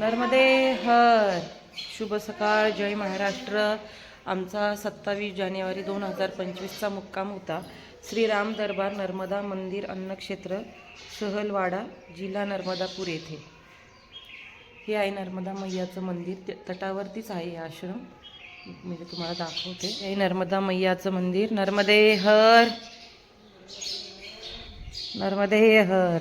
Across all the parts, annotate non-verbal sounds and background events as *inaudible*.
नर्मदे हर. शुभ सकाळ जय महाराष्ट्र. आमचा सत्तावीस जानेवारी दोन हजार पंचवीसचा मुक्काम होता. श्रीराम दरबार नर्मदा मंदिर अन्नक्षेत्र सहलवाडा जिल्हा नर्मदापूर येथे. हे आहे नर्मदा मैयाचं मंदिर. तटावरतीच आहे हे आश्रम. मी तुम्हाला दाखवते. हे आहे नर्मदा मैयाचं मंदिर. नर्मदे हर. नर्मदे हर.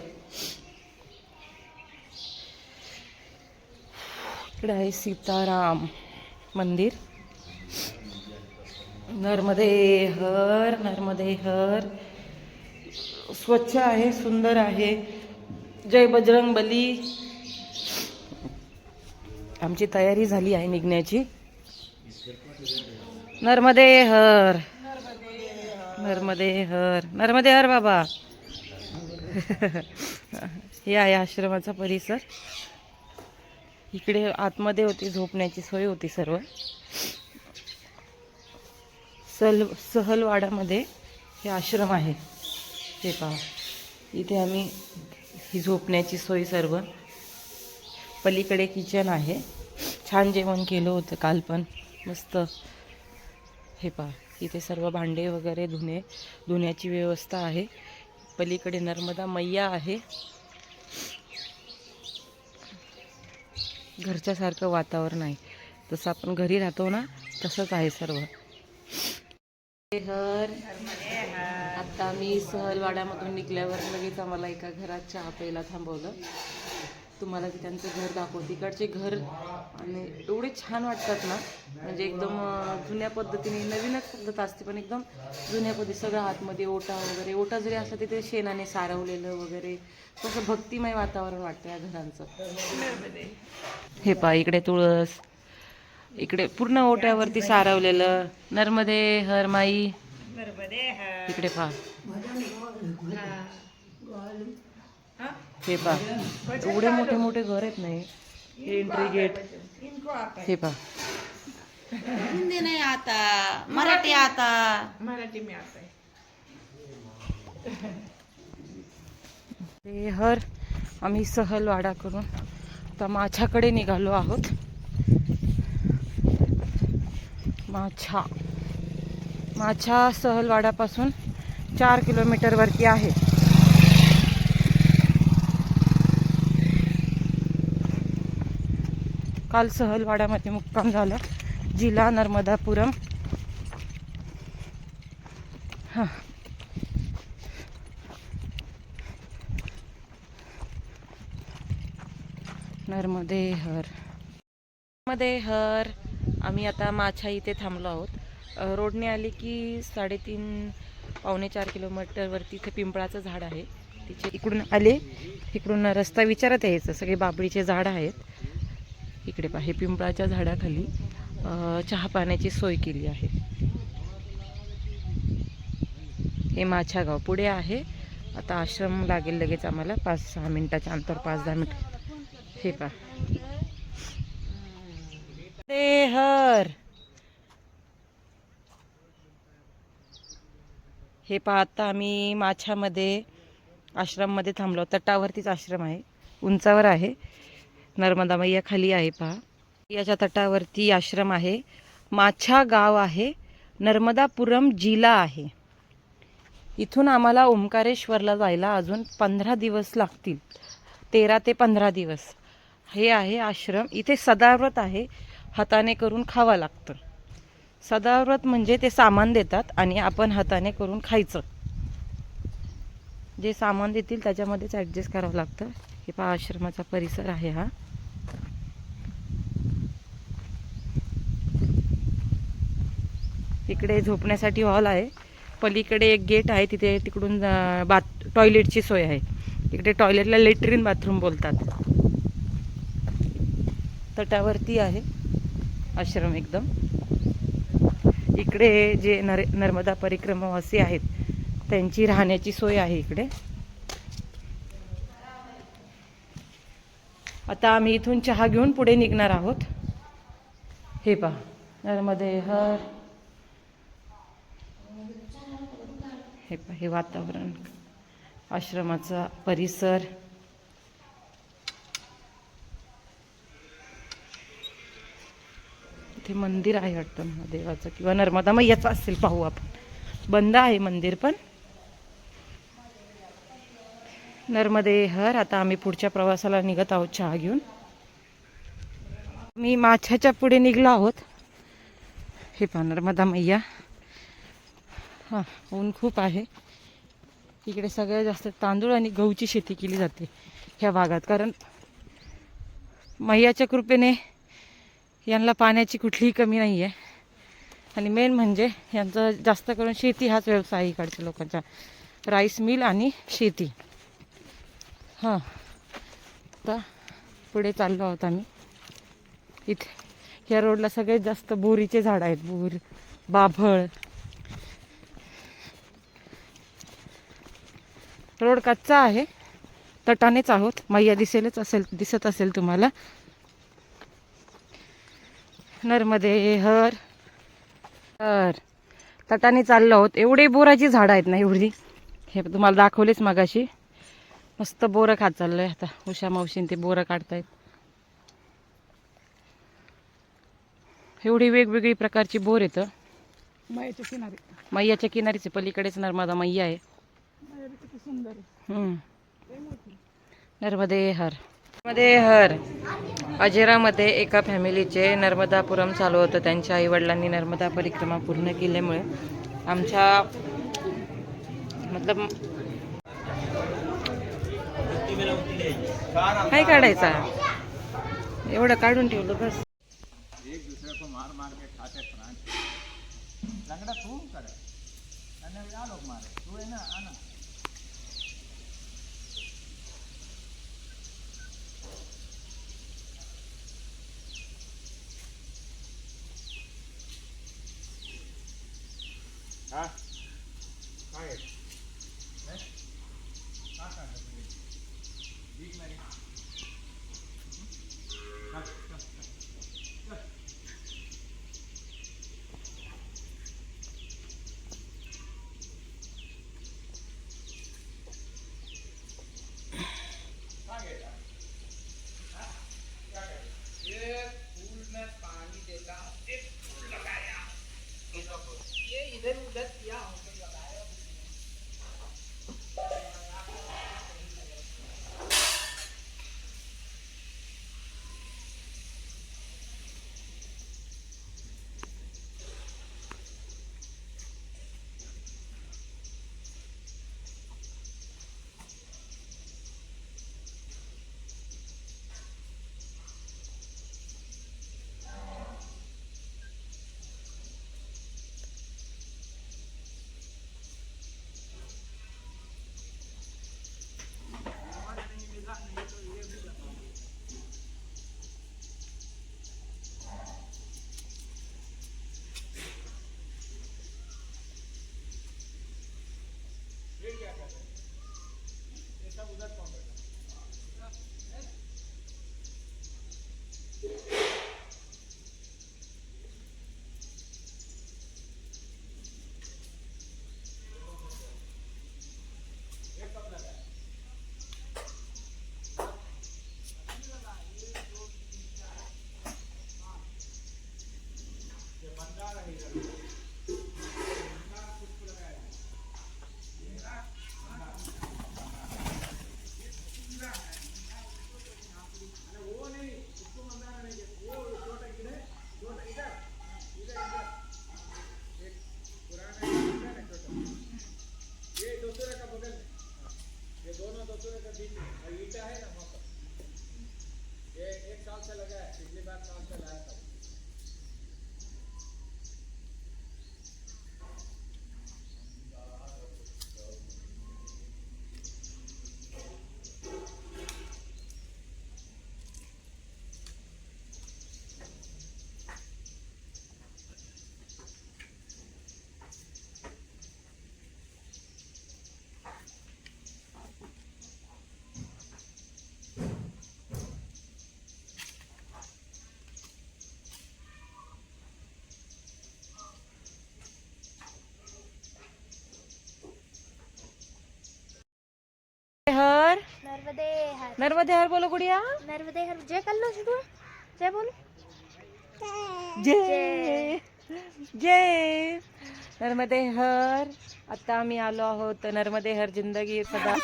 इकडे आहे सीताराम मंदिर. नर्मदे हर नर्मदे हर. स्वच्छ आहे सुंदर आहे. जय बजरंग बली. आमची तयारी झाली आहे निघण्याची. नर्मदे हर. नर्मदे हर. नर्मदे हर बाबा. *laughs* हे आहे आश्रमाचा परिसर. इकडे आतमध्ये होती झोपण्याची सोय होती सर्व. सल सहलवाडामध्ये हे आश्रम आहे. हे पहा. इथे आम्ही ही झोपण्याची सोय सर्व. पलीकडे किचन आहे. छान जेवण केलं होतं काल पण. मस्त. हे पहा. इथे सर्व भांडे वगैरे धुणे धुण्याची व्यवस्था आहे. पलीकडे नर्मदा मैया आहे. घरच्यासारखं वातावरण आहे. जसं आपण घरी राहतो ना तसंच आहे सर्व. हर आता मी सहलवाड्यामधून निघल्यावर लगेच आम्हाला एका घरात चहा प्यायला थांबवलं. तुम्हाला ते त्यांचं घर दाखव. तिकडचे घर आणि एवढे छान वाटतात ना. म्हणजे एकदम जुन्या पद्धतीने नवीनच पद्धत असते पण एकदम जुन्या पद्धती सगळं आतमध्ये ओटा वगैरे. ओटा जरी असला तिथे शेणाने सारवलेलं वगैरे. तसं भक्तिमय वातावरण वाटतं या घरांचं. हे पहा इकडे तुळस. इकडे पूर्ण ओट्यावरती सारवलेलं. नर्मदे हर. माई इकडे पहा. हे पहा. एवढे मोठे मोठे घर आहेत नाही हे. एंट्री गेट हे पहा. हिंदी नाही आता मराठी आता. ते हर आम्ही सहलवाडा करून आता माछाकडे निघालो आहोत. माछा माछा सहलवाडापासून चार किलोमीटरवरती आहे. काल सहलवाड्यामध्ये मुक्काम झाला. जिल्हा नर्मदापुरम. हां. नर्मदे हर नर्मदे हर आम्ही आता माछा इथे थांबलो आहोत. रोडने आले की साडेतीन पावणे चार किलोमीटरवरती इथे पिंपळाचं झाड आहे. तिचे इकडून आले इकडून रस्ता विचारत यायचं. सगळे बाबळीचे झाड आहेत. इकडे पहा हे पिंपळाच्या झाडाखाली चहा पाण्याची सोय केली आहे. हे माछा गाव पुढे आहे. आता आश्रम लागेल लगेच आम्हाला. पाच सहा मिनिटाच्या अंतर पाच दहा मिनिट. हे पा हर. हे पाहता आता आम्ही माछामध्ये आश्रममध्ये थांबलो. तटावरतीच आश्रम आहे. उंचावर आहे. नर्मदा मैया खाली आहे पहा. याच्या तटावरती आश्रम आहे. माछा गाव आहे. नर्मदापुरम जिल्हा आहे. इथून आम्हाला ओंकारेश्वरला जायला अजून पंधरा दिवस लागतील. तेरा ते पंधरा दिवस. हे आहे आश्रम. इथे सदाव्रत आहे. हाताने करून खावं लागतं. सदाव्रत म्हणजे ते सामान देतात आणि आपण हाताने करून खायचं. जे सामान देतील त्याच्यामध्येच ॲडजस्ट करावं लागतं. हे पहा आश्रमाचा परिसर आहे हा. इकडे झोपण्यासाठी हॉल आहे. पलीकडे एक गेट आहे तिथे तिकडून बाथ टॉयलेटची सोय आहे. इकडे टॉयलेटला लेटरिन बाथरूम बोलतात. तटावरती आहे आश्रम एकदम. इकडे जे नर नर्मदा परिक्रमावासी आहेत त्यांची राहण्याची सोय आहे इकडे. आता आम्ही इथून चहा घेऊन पुढे निघणार आहोत. हे पहा नर्मदे हर हे हे वातावरण आश्रमाचा परिसर. इथे मंदिर आहे वाटतं महादेवाचं किंवा नर्मदा मैयाचं असेल पाहू आपण. बंद आहे मंदिर पण. नर्मदे हर आता आम्ही पुढच्या प्रवासाला निघत आहोत चहा घेऊन. मी माछ्याच्या पुढे निघलो आहोत. हे पहा नर्मदा मैया. हां ऊन खूप आहे. इकडे सगळ्यात जास्त तांदूळ आणि गहूची शेती केली जाते ह्या भागात. कारण मैयाच्या कृपेने यांना पाण्याची कुठलीही कमी नाही आहे आणि मेन म्हणजे यांचा जास्त करून शेती हाच व्यवसाय आहे इकडच्या लोकांचा. राईस मिल आणि शेती. हां. आता पुढे चाललो आहोत आम्ही. इथे. ह्या रोडला सगळ्यात जास्त बोरीचे झाड आहेत. बोर बाभळ रोड कच्चा आहे. तटानेच आहोत. मैया दिसेलच असेल दिसत असेल तुम्हाला. नर्मदे हर हर. तटाने चाललो आहोत. एवढे बोराची झाडं आहेत ना एवढी? हे तुम्हाला दाखवलेच मगाशी. मस्त बोरं खात चाललंय आता. उषा मावशीन ते बोरं काढतायत. एवढी वेगवेगळी प्रकारची बोर येतं मायाच्या किनारी. मैयाच्या किनारीचे पलीकडेच नर्मदा मैया आहे. किती सुंदर आहे. नर्मदे हर. नर्मदे हर. अजेरामध्ये एका फॅमिलीचे नर्मदापुरम चालू होतं. त्यांच्या आईवडिलांनी नर्मदा परिक्रमा पूर्ण केल्यामुळे आमच्या मतलब काय काढायचा. एवढं काढून ठेवलं बस. हर नर्मदे हर नर्मदे हर बोलो गुड़िया। नर्मदे हर जय कर लो शुरू जय बोलो। जय। जय। नर्मदे हर आता आम्ही आलो आहोत नर्मदे हर जिंदगी सदा।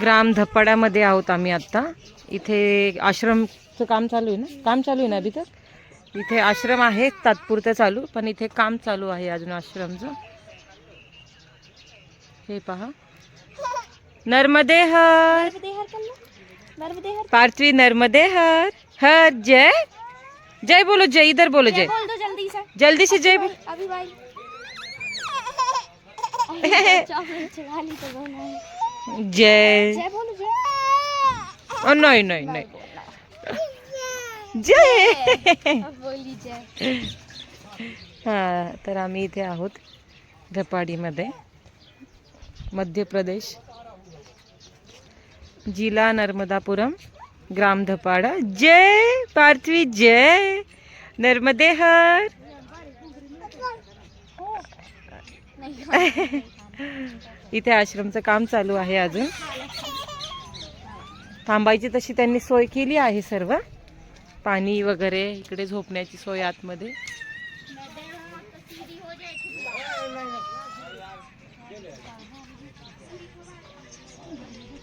ग्राम धपाड्यामध्ये आहोत आम्ही आता. इथे आश्रमचं काम चालू आहे ना? काम चालू आहे ना अभि तर इथे आश्रम आहे तात्पुरतं चालू पण इथे काम चालू आहे अजून आश्रमचं. हे पहा. नर्मदे हर पार्थवी नर्मदे हर हर जय। जय बोलो जय इधर बोलो जय जल्दी से। जल्दी से जय बोल। अभी भाई। *laughs* तो जय। जय बोलो जय। ओ नाही नाही नाही। जय। अब बोली जय। हा तर आम्ही इथे आहोत. धपाडीमध्ये मध्य प्रदेश. जिला नर्मदापुरम ग्राम धपाडा. जय पार्थवी जय. नर्मदे हर. इथे आश्रमचं काम चालू आहे अजून. थांबायची तशी त्यांनी सोय केली आहे सर्व. पाणी वगैरे इकडे झोपण्याची सोय आतमध्ये.